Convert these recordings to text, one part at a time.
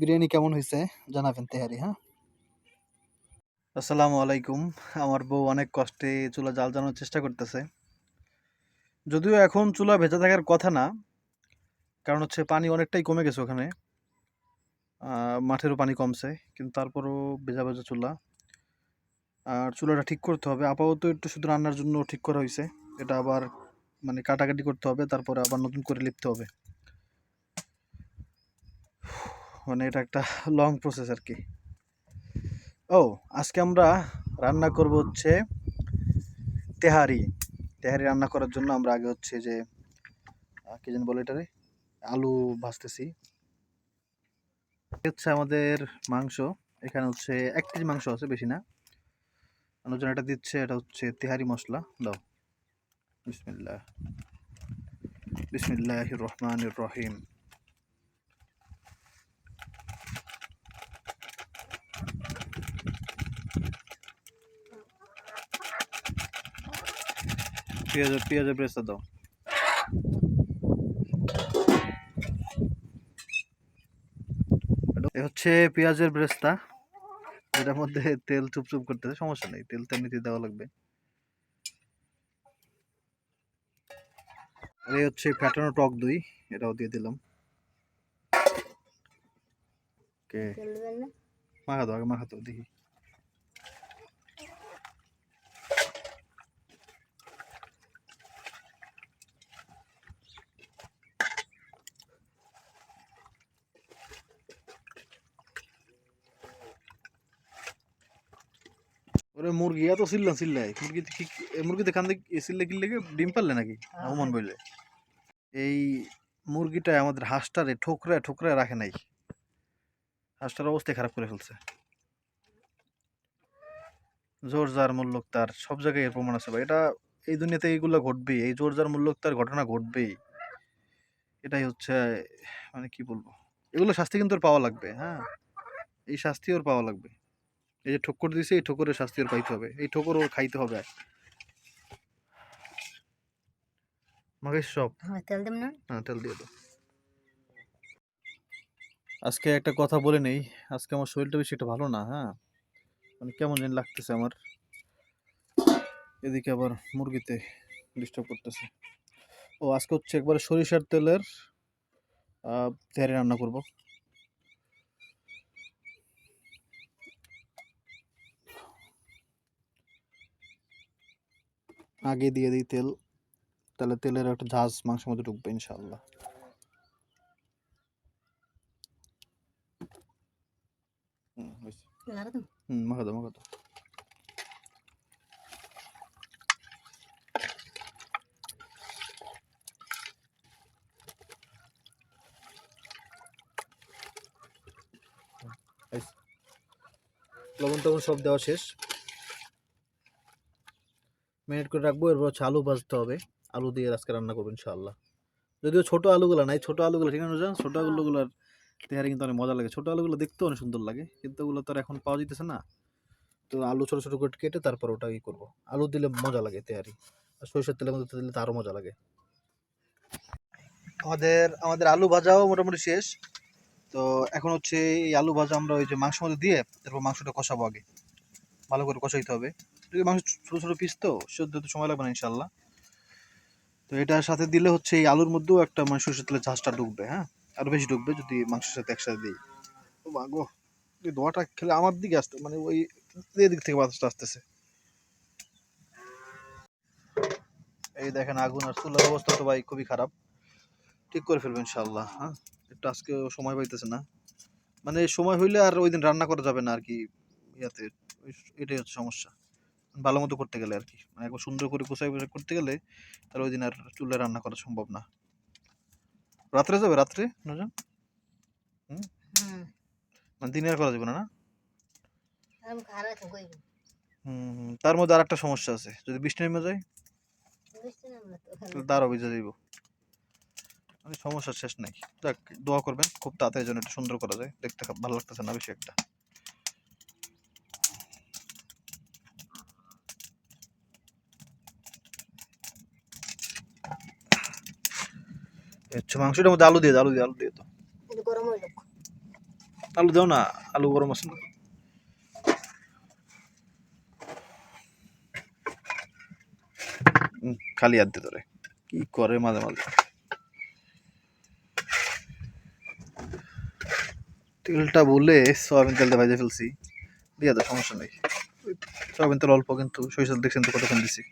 বিরিয়ানি কেমন হয়েছে জানাবেন তেহারি হ্যাঁ? আসসালামু আলাইকুম। আমার বউ অনেক কষ্টে চুলা জাল জানানোর চেষ্টা করতেছে। যদিও এখন চুলা ভেজা থাকার কথা না, কারণ হচ্ছে পানি অনেকটাই কমে গেছে ওখানে। মাঠেরও পানি কমছে, কিন্তু তারপরও ভেজা ভেজা চুলা। আর চুলাটা ঠিক করতে হবে। আপাতত একটু শুধু রান্নার জন্য ঠিক করা হয়েছে এটা আবার মানে কাটাকাটি করতে হবে, তারপরে আবার নতুন করে লিখতে হবে। মানে এটা একটা লং প্রসেস আর কি ও, আজকে আমরা রান্না করব হচ্ছে তেহারি। তেহারি রান্না করার জন্য আমরা আগে হচ্ছে যে কি যেন বলে এটারে? আলু ভাজতেছি। হচ্ছে আমাদের মাংস, এখানে হচ্ছে এক কেজি মাংস আছে, বেশি না। মানুষজন এটা দিচ্ছে, এটা হচ্ছে তেহারি মশলা। দাও। বিসমিল্লাহ। বিসমিল্লাহ রহমান রহিম। পেঁয়াজের পেঁয়াজের ব্রেস্তা দাও। এ হচ্ছে পেঁয়াজের ব্রেস্তা। এটার মধ্যে তেল চুপচুপ করতেছে সমস্যা নেই তেল তো এমনিতে দেওয়া লাগবে। আর এই হচ্ছে ফ্যাটানো টক দই এটাও দিয়ে দিলাম। ওকে মাখা দাও আগে মাখা দাও দেখি ওরে মুরগি এত চিল্লা চিল্লাই মুরগি ঠিক মুরগিতে কান্দে চিল্লে কিল্লে ডিম পারলে নাকি? ওমন বললে এই মুরগিটা আমাদের হাঁসটারে ঠোকরা ঠোকরা রাখে নাই। হাঁসটার অবস্থায় খারাপ করে ফেলছে। জোর যার মূল্যক তার সব জায়গায় এর প্রমাণ আছে ভাই। এটা এই দুনিয়াতে এইগুলো ঘটবেই। এই জোর যার মূল্যক তার ঘটনা ঘটবেই। এটাই হচ্ছে মানে কি বলব? এগুলো শাস্তি কিন্তু ওর পাওয়া লাগবে হ্যাঁ। এই শাস্তি ওর পাওয়া লাগবে। এই যে ঠোক্কর দিছে এই ঠোকরের শাস্তি ওর পাইতে হবে। এই ঠোকর ওর খাইতে হবে। মাকে সব। হ্যাঁ তেল দেব না? হ্যাঁ তেল দিয়ে দাও আজকে একটা কথা বলে নেই। আজকে আমার শরীরটা বেশি একটা ভালো না হ্যাঁ? মানে কেমন জানি লাগতেছে আমার। এদিকে আবার মুরগিতে ডিস্টার্ব করতেছে। ও আজকে হচ্ছে একবারে সরিষার তেলের আহ, তেহারি রান্না করব। আগে দিয়ে দিই তেল তাহলে তেলের একটা ঝাঁজ মাংসের মধ্যে ঢুকবে ইনশাল্লাহ হুম হয়েছে। লাগাতো মাখা দাও মাখা দাও। লবণ টবণ সব দেওয়া শেষ। মিনিট করে রাখব এরপর হচ্ছে আলু ভাজতে হবে। আলু দিয়ে আজকে রান্না করব ইনশাআল্লাহ। যদিও ছোট আলুগুলো নাই ছোট আলুগুলো ঠিক আছে? ছোট আলুগুলোর তেহারি কিন্তু অনেক মজা লাগে। ছোট আলুগুলো দেখতেও অনেক সুন্দর লাগে কিন্তু ওগুলো তো আর এখন পাওয়া যেতেছে না। তো আলু ছোট ছোট করে কেটে তারপর ওটা ই করব। আলু দিলে মজা লাগে তেহারি আর সরিষার তেলের মধ্যে দিলে তো আরও মজা লাগে। আমাদের আমাদের আলু ভাজাও মোটামুটি শেষ। তো এখন হচ্ছে এই আলু ভাজা আমরা ওই যে মাংস মধ্যে দিয়ে তারপর মাংসটা কষাবো আগে। ভালো করে কষাইতে হবে। যদি মাংস ছোট ছোট পিস তো সেদ্ধ হতে সময় লাগবে না ইনশাল্লাহ। তো এটার সাথে দিলে হচ্ছে এই আলুর মধ্যেও একটা মানে সরষের তেলের ঝাঁসটা ঢুকবে হ্যাঁ? আরও বেশি ঢুকবে যদি মাংসের সাথে একসাথে দিই। ও মাগো এই দোয়াটা খেলে আমার দিকে আসতে মানে ওই এদিক থেকে বাতাসটা আসতেছে। এই দেখেন আগুন আর চুলার অবস্থা তো ভাই খুবই খারাপ। ঠিক করে ফেলবেন ইনশাল্লাহ হ্যাঁ? একটু আজকে সময় পাইতেছে না। মানে সময় হইলে আর ওই দিন রান্না করা যাবে না আর কি, ইয়াতে। এটাই হচ্ছে সমস্যা। ভালো মতো করতে গেলে আর কি। মানে একবার সুন্দর করে গোছাই গোছাই করতে গেলে তাহলে ওই দিন আর চুলায় রান্না করা সম্ভব না। রাত্রে যাবে রাত্রে নুরজান? হুম? মানে দিনে আর করা যাবে না না? হুম। তার মধ্যে আর একটা সমস্যা আছে। যদি বৃষ্টি নেমে যায়? বুঝতে না আমরা তো তাহলে তারও ভিজে যাইব। মানে সমস্যার শেষ নাই। যাক দোয়া করবেন খুব তাড়াতাড়ি যেন এটা সুন্দর করা যায়। দেখতে ভালো লাগতেছে না বেশি একটা। হচ্ছে মাংসটার মধ্যে আলু দিয়ে দাও, আলু দিয়ে আলু দিয়ে তো। আলু দাও না আলু গরম আছে না। খালি হাত দিয়ে ধরে কি করে মাঝে মাঝে। তেলটা বলে সয়াবিন তেলটা ভেজে ফেলছি। দিয়ে দাও সমস্যা নেই। সয়াবিন তেল অল্প কিন্তু সরিষা তেল দেখছেন তো কতক্ষণ দিছি?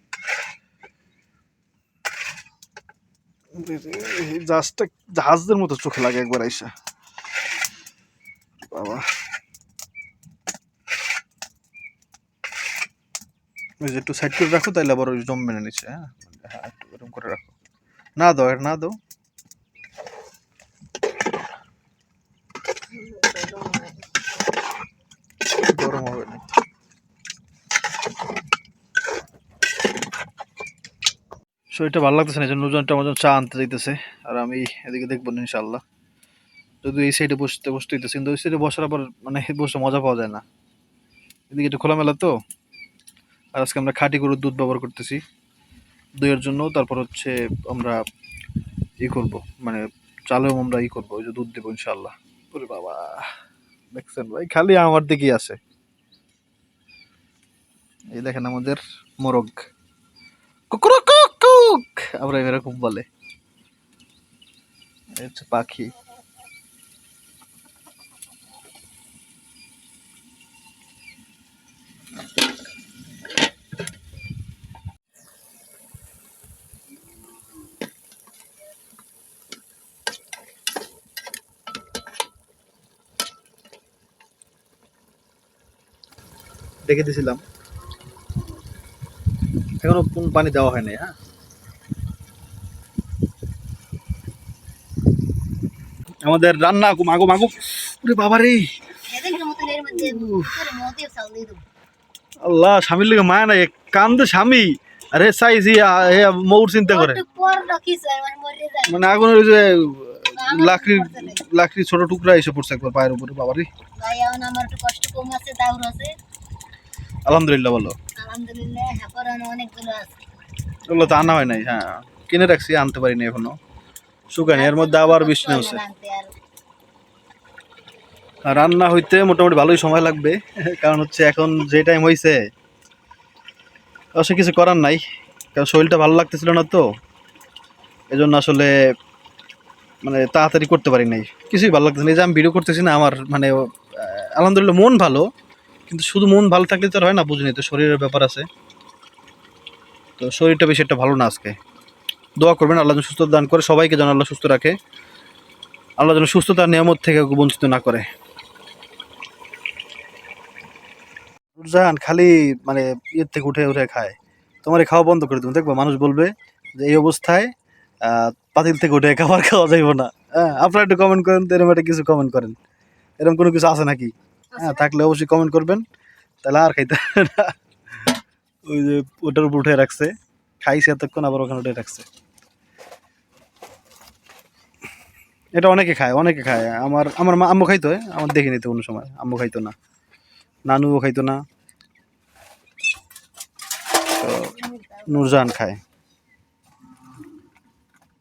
জাহাজটা জাহাজদের মতো চোখে লাগে একবার আইসা। বাবা। ওই যে একটু সাইড করে রাখো, তাইলে আবার ওই জম মেনে নিচ্ছে হ্যাঁ? হ্যাঁ একটু এরকম করে রাখো। না দাও না দাও গরম হবে না শরীরটা ভালো লাগতেছে না, এই জন্য নুজনটা আমার চা আনতে যাইতেছে। আর আমি এদিকে দেখব না ইনশাল্লাহ যদি এই সাইডে বসতে বসতে হইতেছে, কিন্তু ওই সাইডে বসার পর মানে বসে মজা পাওয়া যায় না। এদিকে একটু খোলামেলা তো। আর আজকে আমরা খাঁটি গরুর দুধ ব্যবহার করতেছি। দইয়ের জন্য, তারপর হচ্ছে আমরা ই করব মানে চালেও আমরা ই করব, ওই যে দুধ দেবো ইনশাল্লাহ ওরে বাবা, দেখছেন ভাই, খালি আমার দিকেই আছে। এই দেখেন আমাদের মোরগ। কুকুরু! কুক আমরা এরকম বলে। হচ্ছে পাখি। দেখে দিয়েছিলাম এখনও পানি দেওয়া হয়নি হ্যাঁ? আমাদের রান্না মাগো মাগো ওরে বাবা রে আল্লাহ স্বামীর লেগে মায়া নাই। কান্দে স্বামী। আরে সাইজি মৌর চিন্তা করে। মানে আগুনের ওই যে লাকড়ির লাকড়ির ছোট টুকরা এসে পড়ছে একবার পায়ের উপরে বাবা রে আলহামদুলিল্লাহ বলো। আলহামদুলিল্লাহ তো আনা হয় নাই হ্যাঁ। কিনে রাখছি আনতে পারিনি এখনও। শুকানি, এর মধ্যে আবার বৃষ্টি নামছে। রান্না হইতে মোটামুটি ভালোই সময় লাগবে, কারণ হচ্ছে এখন যে টাইম হয়েছে অবশ্য কিছু করার নাই, কারণ শরীরটা ভালো লাগতেছিল না তো, এজন্য আসলে মানে তাড়াতাড়ি করতে পারি নাই। কিছুই ভালো লাগতেছে না, এই যে আমি ভিডিও করতেছি না, আমার মানে আলহামদুলিল্লাহ মন ভালো, কিন্তু শুধু মন ভালো থাকলে তো হয় না, বুঝিনি তো শরীরের ব্যাপার আছে। তো শরীরটা বেশি একটা ভালো না আজকে। দোয়া করবেন আল্লাহ যেন সুস্থ দান করে সবাইকে যেন আল্লাহ সুস্থ রাখে। আল্লাহ যেন সুস্থতার নিয়ামত থেকে বঞ্চিত না করে। জান খালি মানে ইয়ের থেকে উঠে উঠে খায়। তোমার এই খাওয়া বন্ধ করে তুমি দেখব মানুষ বলবে যে এই অবস্থায় পাতিল থেকে উঠে খাবার খাওয়া যাইব না। হ্যাঁ আপনারা একটু কমেন্ট করেন তো এরকম একটা কিছু কমেন্ট করেন। এরকম কোনো কিছু আছে নাকি? হ্যাঁ থাকলে অবশ্যই কমেন্ট করবেন। তাহলে আর খাইতে ওই যে ওটার উপর উঠে রাখছে। খাইছে এতক্ষণ আবার ওখানে উঠে রাখছে। এটা অনেকে খায় অনেকে খায় আমার আমার মা আম্মু খাইতো হ্যাঁ? আমার দেখিনি তো কোনো সময় আম্মু খাইতো না নানুও খাইতো না তো নুরজাহান খায়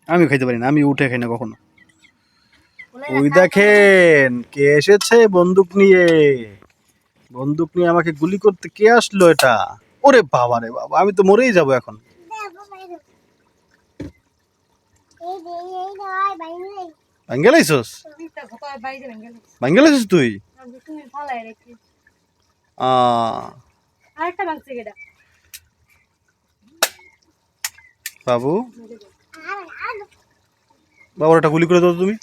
আমি খাইতে পারি না আমি উঠে খাই না কখনো ওই দেখেন কে এসেছে বন্দুক নিয়ে বন্দুক নিয়ে আমাকে গুলি করতে কে আসলো এটা ওরে বাবা রে বাবা আমি তো মরেই যাব এখন তুই? বাবু? বাবার একটা গুলি করে দাও তুমি।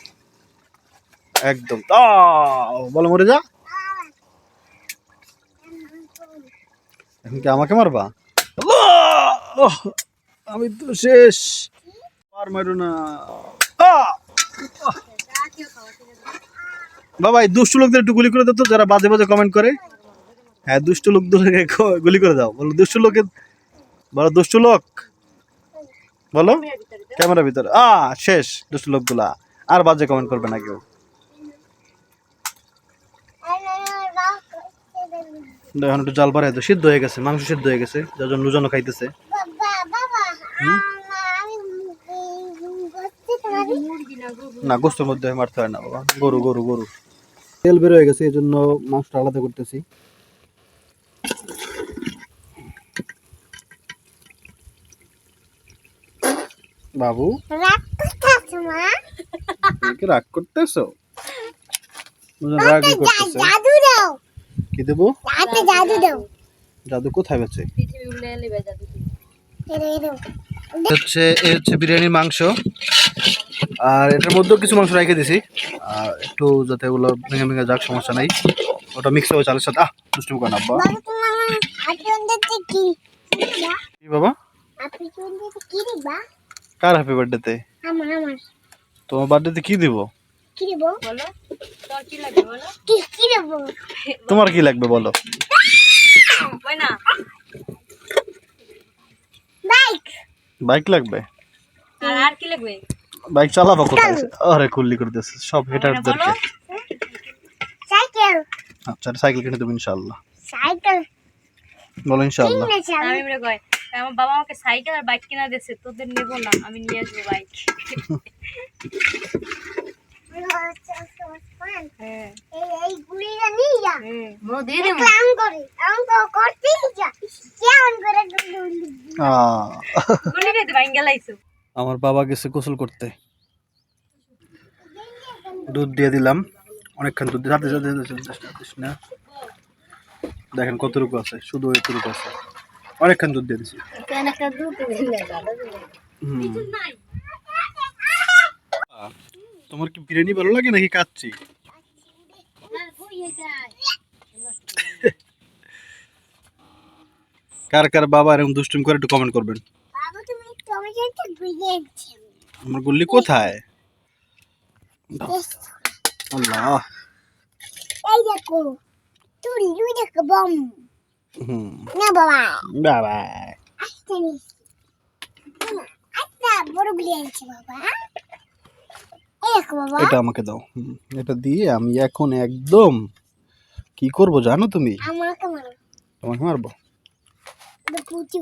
একদম। বলো মরে যা। এখন কি আমাকে মারবা! আমি তো শেষ। আর মারো না! বাবা এই দুষ্টু লোকদের একটু গুলি করে দাও তো, যারা বাজে বাজে কমেন্ট করে। হ্যাঁ দুষ্টু লোকদেরকে ক- গুলি করে দাও। বলো, দুষ্টু লোকের বলো, দুষ্টু লোক। বলো, ক্যামেরার ভিতরে। আ, শেষ, দুষ্টু লোকগুলা। আর বাজে কমেন্ট করবে না কেউ। এখন একটু জাল বাড়াই তো সিদ্ধ হয়ে গেছে, মাংস সিদ্ধ হয়ে গেছে, যার জন্য লুজানো খাইতেছে। না গরু না গোস্তের মধ্যে মারতে হয় না বাবা। গরু গরু গরু। তেল বের হয়ে গেছে এই জন্য মাংসটা আলাদা করতেছি। বাবু? তুমি রাগ করতেছো? রাগই করতেছে। জাদু দাও কি দেবো? রাতে জাদু দাও। জাদু কোথায় বেছে হচ্ছে এই হচ্ছে বিরিয়ানির মাংস। আর এটার মধ্যেও কিছু মাংস রেখে দিছি। আর একটু যাতে ওগুলো ভেঙে ভেঙে যাক সমস্যা নাই। ওটা মিক্স হবে চালের সাথে। আহ দুষ্টুমি করে আব্বা। তোমার কি? কি বাবা? কার হ্যাপি বার্থডেতে আমার আমার। তোমার বার্থডেতে কি দিব? কি দিব? বলো তোর কি লাগবে বলো? কি কি দেব? তোমার কি লাগবে বলো না। বাইক। বাইক লাগবে? আর আর কি লাগবে? বাইক চালাবো কোথায়? আরে কুল্লি করতেছে সব হেটারদেরকে সাইকেল। আচ্ছা সাইকেল কিনে দেবো ইনশাল্লাহ সাইকেল। বলো ইনশাল্লাহ কিনেছি আমি মনে কয় আমার বাবা আমাকে সাইকেল আর বাইক কিনা দিয়েছে তোদের নেব না আমি নিয়ে আসব বাইক। হ্যাঁ। এই এই গুলিটা নিয়ে যা। দিয়ে দেবো করে অঙ্ক করতেই যা আমার বাবা গেছে গোসল করতে। দুধ দিয়ে দিলাম। অনেকক্ষণ দুধ হাতে না দেখেন কতটুকু আছে শুধু এতটুকু আছে। অনেকক্ষণ দুধ দিয়ে দিছি। তোমার কি বিরিয়ানি ভালো লাগে নাকি কাচ্ছি কার কার বাবা এরকম দুষ্টুম করে একটু কমেন্ট করবেন। আমার গুল্লি কোথায়? আল্লাহ। এই দেখো তুই দেখো বম। হুম। না বাবা। বাবা। আস্তে আচ্ছা বড় আছে বাবা। এটা আমাকে দাও। এটা দিয়ে আমি এখন একদম কি করব জানো তুমি? আমাকে মারো। তোমাকে মারবো? পুচি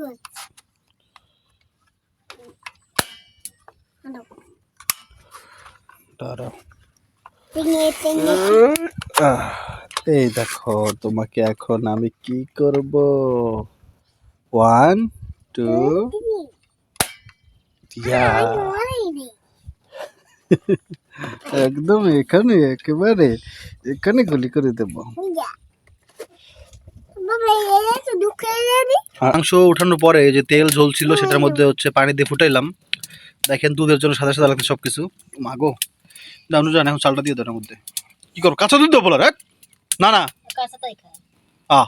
এই দেখো তোমাকে এখন আমি কি করব? ওয়ান টু একদম এখানে একেবারে এখানে গুলি করে দেব যা বাবা এই তো দুঃখে যাবি মাংস উঠানোর পরে যে তেল ঝোলছিল সেটার মধ্যে হচ্ছে পানি দিয়ে ফুটাইলাম। দেখেন দুধের জন্য সাদা সাদা লাগছে সব কিছু মাগো জানো জান এখন চালটা দিয়ে দেওয়ার মধ্যে। কি করো কাঁচা দুধ দেবো বলার না না। কাঁচা তাই খায়। আহ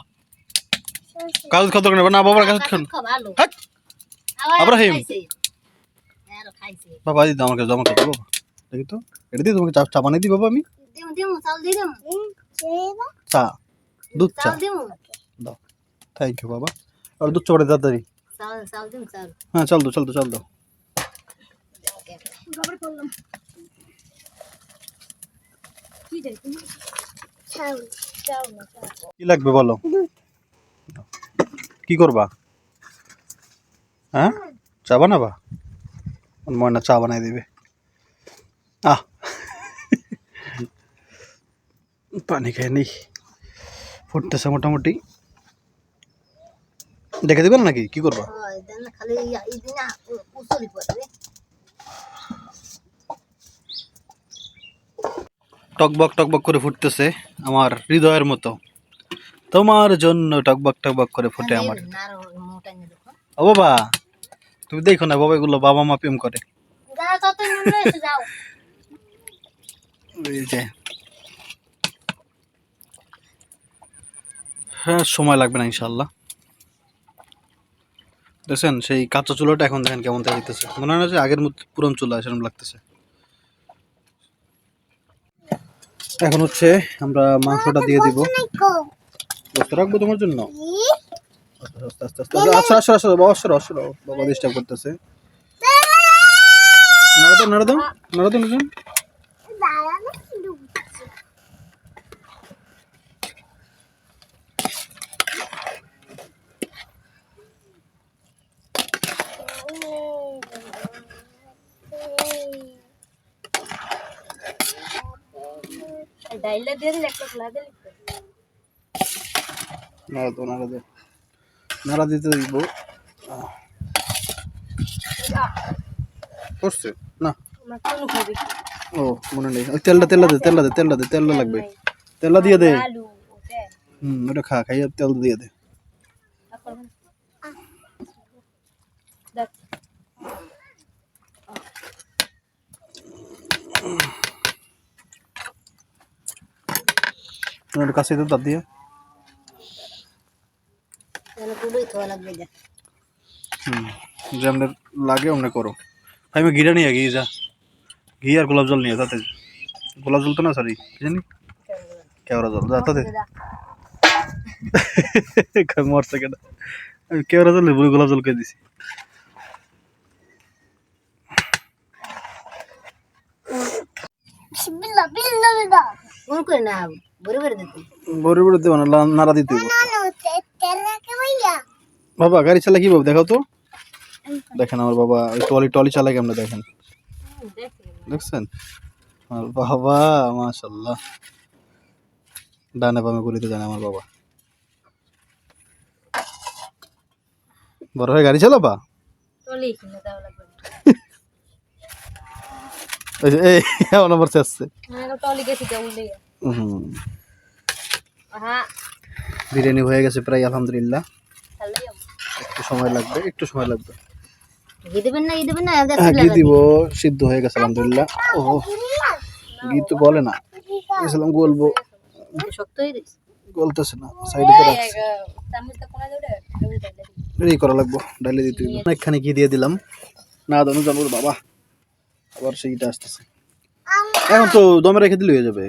কাগজ না বাবার কাছে খান। হাট। আব্রাহিম। বাবা দিদি আমার কাছে জমা করতে বাবা। দেখি তো। এটা দিয়ে তোমাকে চা চা বানিয়ে দিই বাবা আমি? চা। দুধ চা। দাও। থ্যাংক ইউ বাবা। আর দুধ চা করে তাড়াতাড়ি হ্যাঁ চল দো চল দো চল দো কি লাগবে বলো? কি করবা? হ্যাঁ? চা বানাবা? ময়না চা বানাই দিবে। আহ। পানি খেয়ে নেই ফুটতেছে মোটামুটি। দেখে দিবেন নাকি? কি করবা? টকবক টকবক করে ফুটতেছে আমার হৃদয়ের মতো। তোমার জন্য টকবক টকবক করে ফুটে আমার। ও বাবা তুমি দেখো না বাবা এগুলো বাবা মা প্রেম করে। হ্যাঁ সময় লাগবে না ইনশাল্লাহ দেখছেন সেই কাঁচা চুলাটা এখন দেখেন কেমন দেখা দিতেছে মনে হয় না যে আগের মতো পুরন চুলা, সেরকম লাগতেছে। এখন হচ্ছে আমরা মাংসটা দিয়ে দিব। রাখব তোমার জন্য? আস্তে আচ্ছা আসো আসো বাবা, আসো আসো, বাবা ডিস্টার্ব করতেছে। নাড়া দাও নাড়া দাও নাড়া দাও। দিয়ে দিলে একটা খোলা দিলে নাড়া দো নাড়া দো নাড়া দিতে দিব করছে না ও মনে নেই ওই তেলটা তেলটা দে তেলটা দে তেলটা দে তেলটা লাগবে তেলটা দিয়ে দে হুম ওটা খা খাইয়া তেল দিয়ে দে। ওটা কাছে দে তার দিয়ে যা। হুম যে আপনার লাগে অমনে করো। ভাই আমি ঘিটা নিয়ে ঘি যা। ঘি আর গোলাপ জল নিয়ে তাতে। গোলাপ জল তো না সরি কি জানি? কেওড়া জল যা তাতে। মরছে কেন আমি কেওড়া জল নেই গোলাপ জল কে দিছি। বিল্লা বিল্লা কোন করে না বড় বড় দিতে বড় বড় দেবো না নাড়া দিতে হইব। তেরাকে ভাইয়া বাবা গাড়ি চালা কি বাবা? দেখাও তো। দেখেন আমার বাবা ওই টলি টলি চালায় কেমন দেখেন? দেখছেন? আমার বাবা মাশাল্লাহ ডানে বামে গুলিতে জানে আমার বাবা। বড় হয়ে গাড়ি চালাবা? টলি কিনে যে, এই হ্যাঁ বিরিয়ানি হয়ে গেছে প্রায় আলহামদুলিল্লাহ একটু সময় লাগবে একটু সময় লাগবে ঘি হ্যাঁ দিব সিদ্ধ হয়ে গেছে আলহামদুলিল্লাহ ও ঘি তো গলে না গলবো হয়ে গলতেছে না সাইডে তো রেডি করা লাগবো ডালে দিতে অনেকখানি ঘি দিয়ে দিলাম না দানু জানুর বাবা আবার সেইটা আসতেছে। এখন তো দমে রেখে দিলে হয়ে যাবে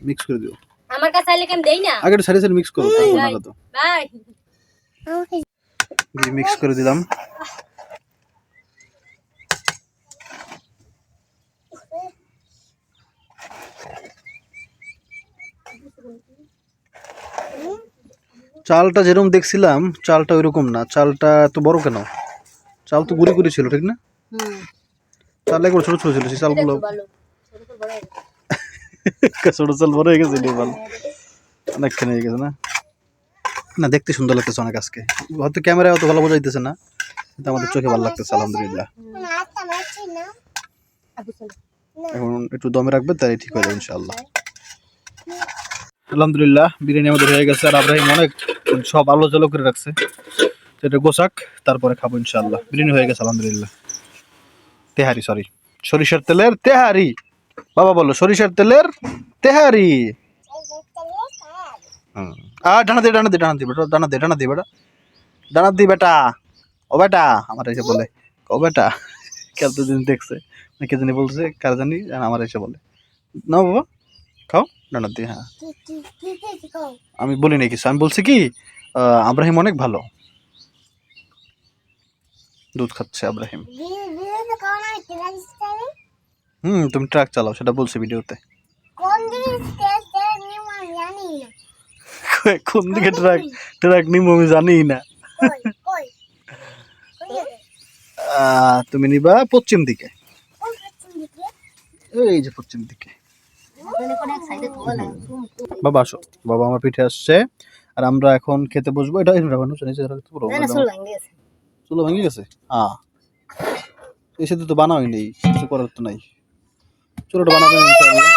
মিক্স করে দিও। আমার কাছে আইলে কেমন দেই না? আগে একটু সাইডে সাইডে মিক্স করো তারপর নাড়া দাও। মিক্স করে দিলাম। চালটা যেরকম দেখছিলাম চালটা ওইরকম না। চালটা এত বড় কেন? চাল তো গুড়ি গুড়ি ছিল ঠিক না? চাল একবার ছোট ছোট ছিল সেই চালগুলো। ছোট চাল বড় হয়ে গেছে। ভালো অনেকখানি হয়ে গেছে না? না দেখতে সুন্দর লাগতেছে অনেক আজকে। হয়তো ক্যামেরায় অত ভালো বোঝা যাইতেছে না কিন্তু আমাদের চোখে ভালো লাগতেছে আলহামদুলিল্লাহ। এখন একটু দমে রাখবে তাই ঠিক হয়ে যাবে ইনশাআল্লাহ। আলহামদুলিল্লাহ, বিরিয়ানি আমাদের হয়ে গেছে। আর আব্রাহিম অনেক সব আলো জলো করে রাখছে। এটা গোসাক তারপরে খাব ইনশাল্লাহ বিরিয়ানি হয়ে গেছে, আলহামদুলিল্লাহ। তেহারি সরি সরিষার তেলের তেহারি। বাবা বলো সরিষার তেলের তেহারি। হুম। আ ডানা দে ডানা দে ডানা দে বেটা, ডানা দে ডানা দে বেটা। ডানা দি বেটা। ও বেটা, আমার এসে বলে। ও বেটা দিন দেখছে। না কে জানি বলছে কার জানি আমার এসে বলে। না বাবা, খাও। ডানা দি হ্যাঁ। আমি বলি নাই কিছু আমি বলছি কি আব্রাহিম অনেক ভালো। দুধ খাচ্ছে আব্রাহিম। হুম তুমি ট্রাক চালাও সেটা বলছি ভিডিওতে। কোন দিকে ট্রাক ট্রাক নিবো আমি জানি না। তুমি নিবা পশ্চিম দিকে? এই যে পশ্চিম দিকে। বাবা আসো। বাবা আমার পিঠে আসছে আর আমরা এখন খেতে বসবো। এটা এটা বানানো নিচে রাখতে না চল ভাঙে গেছে। চলো ভেঙে গেছে? হ্যাঁ এসে তো বানাও নেই কিছু করার তো নাই। চলো ওটা বানাবে ইনশাআল্লাহ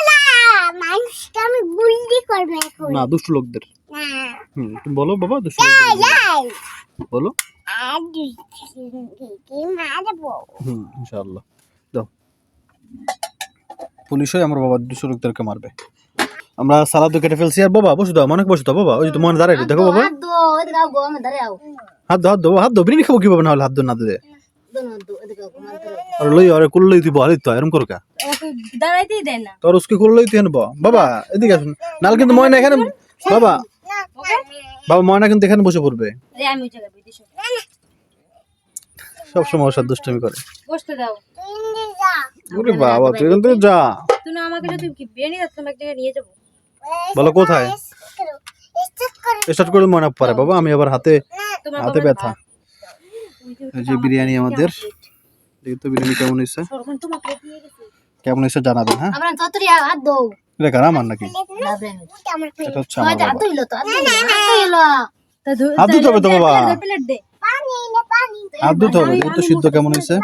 আমি বুঝলি করবে এখন। না দুষ্টু লোকদের। না। হুম তুমি বলো বাবা দুষ্টু লোকদের বলো। আর কি মারবো। হুম ইনশাআল্লাহ। দাও পুলিশ হয়ে আমার বাবা দুশো লোকদেরকে মারবে। আমরা সালাদ কেটে ফেলছি আর বাবা বসে দাও অনেক বসে দাও বাবা। ওই যে তোমার দাঁড়াই দেখো বাবা। হাত দাও হাত দাও হাত দাও বিরিয়ানি খাব কীভাবে? না হলে হাত দাও না দিলে। আর লই আরে কুললেই তুই বহালি তো এরকম করকা দাঁড়াইতেই দেয় না। তোর উসকে কুললেই তুই বাবা এদিকে আসুন। নাল কিন্তু ময়না এখানে বাবা। বাবা ময়না কিন্তু এখানে বসে পড়বে। ওর দুষ্টামি করে। বসতে দাও। ওরে বাবা তুই এখান থেকে যা। তুমি না আমাকে যদি এক জায়গায় নিয়ে যাব। বলো কোথায়? স্টার্ট করে ময়না পারে বাবা আমি আবার হাতে হাতে ব্যথা। এই যে বিরিয়ানি আমাদের। দেখি তো বিরিয়ানি কেমন হয়েছে। কেমন হয়েছে জানাবেন হ্যাঁ? আমরা ততরি হাত দাও এটা কার আমার নাকি? এটা হচ্ছে আমার হাত তো হাত ধইলো হাত তো বাবা। প্লেট পানি নে পানি হাত হবে তো সিদ্ধ কেমন হয়েছে।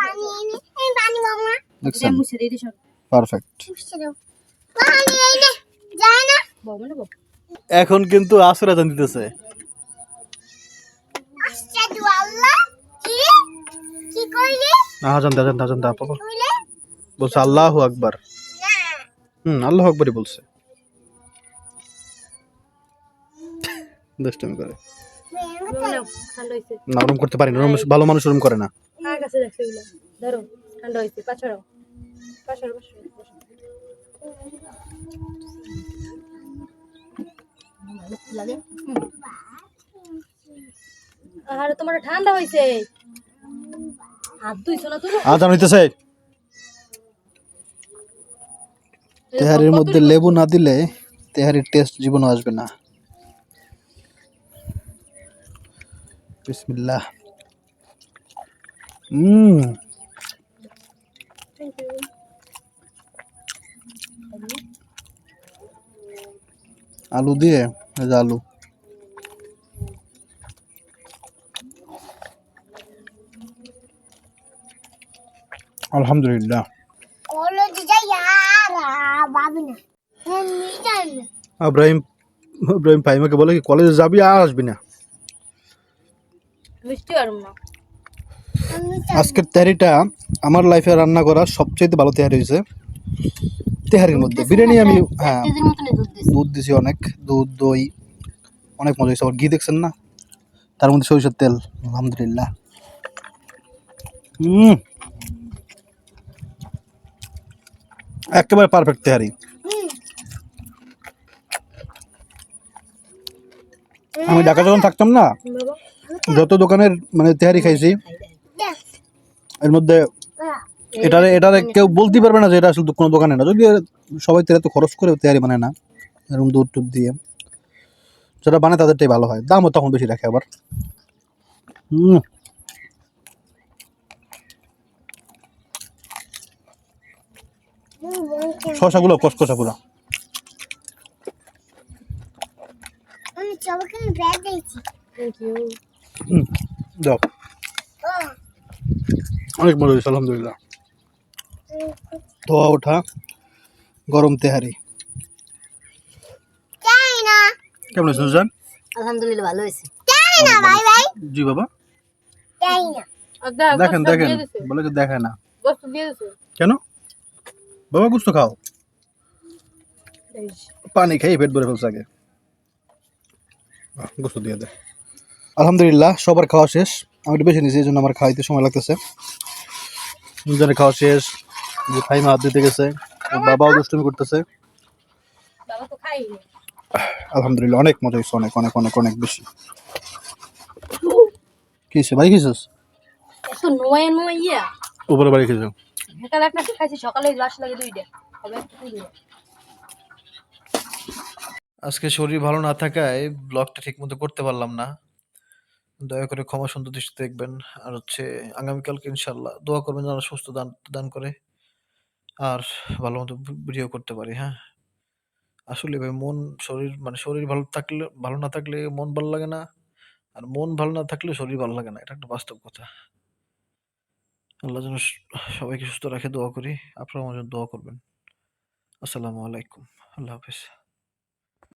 দেখছেন পারফেক্ট। মানে এখন কিন্তু আসর আজান দিতেছে। আশ্চর্য আল্লাহ। কি? রে? আজান আজান আজান দে বাবা বলছে আল্লাহু আকবার। হুম আল্লাহ আকবরই বলছে। দুষ্টামি করে। না ওরম করতে পারি না ভালো মানুষ ওরম করে না। ধরো ঠান্ডা হয়েছে পাছড়াও পাছড়াও লাগে আরে তোমার ঠান্ডা হয়েছে হাত ধুইছো না তুমি? আজান হইতেছে তেহারির মধ্যে লেবু না দিলে তেহারির টেস্ট জীবনও আসবে না। বিসমিল্লাহ। হুম থ্যাংক ইউ আলু দিয়ে আলু। আলহামদুলিল্লাহ। ইব্রাহিম ফাইমাকে বলে কি কলেজে যাবি আর আসবি না? না আজকের তেহারিটা আমার লাইফে রান্না করা সবচেয়ে ভালো তেহারি হয়েছে। তেহারির মধ্যে। বিরিয়ানি আমি হ্যাঁ। দুধ দিছি। অনেক। দুধ দই অনেক মজা হয়েছে। আবার ঘি দেখছেন না? তার মধ্যে সরিষার তেল। আলহামদুলিল্লাহ। হুম একেবারে পারফেক্ট তেহারি। আমি ঢাকা যখন থাকতাম না যত দোকানের মানে তেহারি খাইছি এর মধ্যে এটারে এটারে কেউ বলতে পারবে না যে এটা আসলে কোনো দোকানে না। যদি সবাই তো খরচ করে তেহারি বানায় না এরকম দুধ টুধ দিয়ে। যেটা বানায় তাদেরটাই ভালো হয় দামও তখন বেশি রাখে আবার। হুম শশাগুলো কসকসা পুরো। অনেক মজা হয়েছে আলহামদুলিল্লাহ। ধোয়া ওঠা গরম তেহারি। কেমন আছে নুজান আলহামদুলিল্লাহ ভালো হয়েছে। চাই না ভাই ভাই। জি বাবা। চাই না দেখেন দেখেন। বলে কি দেখে না। কেন? বাবা গুস্ত খাও। পানি খেয়ে পেট ভরে ফেলছে আগে। গোস্ত দিয়ে দে। আলহামদুলিল্লাহ সবার খাওয়া শেষ। আমি একটু বেশি নিয়েছি এই জন্য আমার খাইতে সময় লাগতেছে। দুজনে খাওয়া শেষ। যে ফাইমা হাত দিতে গেছে বাবাও দুষ্টুমি করতেছে। বাবা তো খাই আলহামদুলিল্লাহ অনেক মজা হয়েছে অনেক অনেক অনেক অনেক বেশি। কি হয়েছে বাড়ি খেয়েছিস এত নোয়া নোয়া উপরে বাড়ি খেয়েছো? সকালে একটা খাইছি সকালে গ্লাস লাগে দুইটা। আজকে শরীর ভালো না থাকায় ব্লগটা ঠিক মতো করতে পারলাম না। দয়া করে ক্ষমা সুন্দর দৃষ্টি দেখবেন। আর হচ্ছে আগামীকালকে ইনশাল্লাহ দোয়া করবেন যেন সুস্থ দান দান করে। আর ভালো মতো ভিডিও করতে পারি হ্যাঁ। আসলে ভাই, মন, শরীর মানে শরীর ভালো থাকলে, ভালো না থাকলে মন ভালো লাগে না, আর মন ভালো না থাকলে শরীর ভালো লাগে না, এটা একটা বাস্তব কথা। আল্লাহ যেন সবাইকে সুস্থ রাখে, দোয়া করি আপনারা আমার জন্য দোয়া করবেন। আসসালামু আলাইকুম, আল্লাহ হাফিজ।